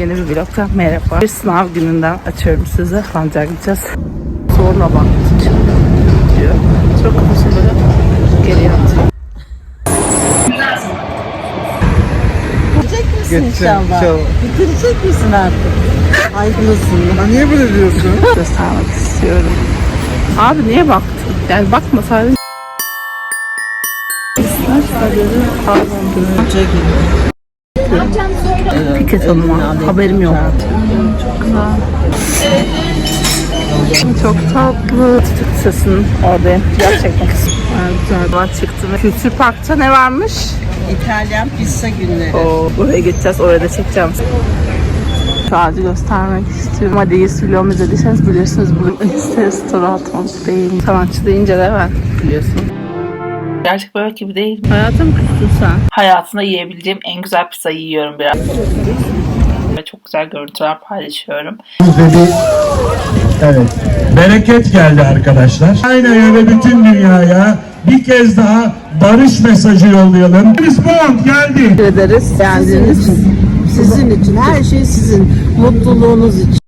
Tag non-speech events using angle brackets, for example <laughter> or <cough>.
Yeni bir vlogdan merhaba. Bir sınav gününden açıyorum size. Sancak gideceğiz. Sonra baktım. Diyor. Çok kafasını böyle geriye atıyor. Bitirecek misin inşallah? Bitirecek misin artık? Aydınlısın. Ha niye böyle diyorsun? <laughs> Göstermek istiyorum. Abi niye baktın? Yani bakmasaydın. Piket Hanım'a haberim yok. Çok tatlı. Türk sesinin oradayım. Gerçekten. Güzel. Çıktım. Kültür Park'ta ne varmış? İtalyan pizza günleri. Oo, oraya gideceğiz. Oraya da çekeceğim. Şu ağacı göstermek istiyorum. Ama değil vlogumu izlediyseniz bilirsiniz. Bu Insta restoran değil. Sanatçı deyince de ben biliyorsun. Gerçek bebek gibi değil. Hayatım kutsun sen. hayatında yiyebileceğim en güzel pizzayı yiyorum biraz. Ve çok güzel görüntüler paylaşıyorum. Dedi. Evet. Bereket geldi arkadaşlar. Aynen öyle bütün dünyaya bir kez daha barış mesajı yollayalım. James Bond geldi. Teşekkür ederiz. Beğendiğiniz için. Sizin için. Her şey sizin. Mutluluğunuz için.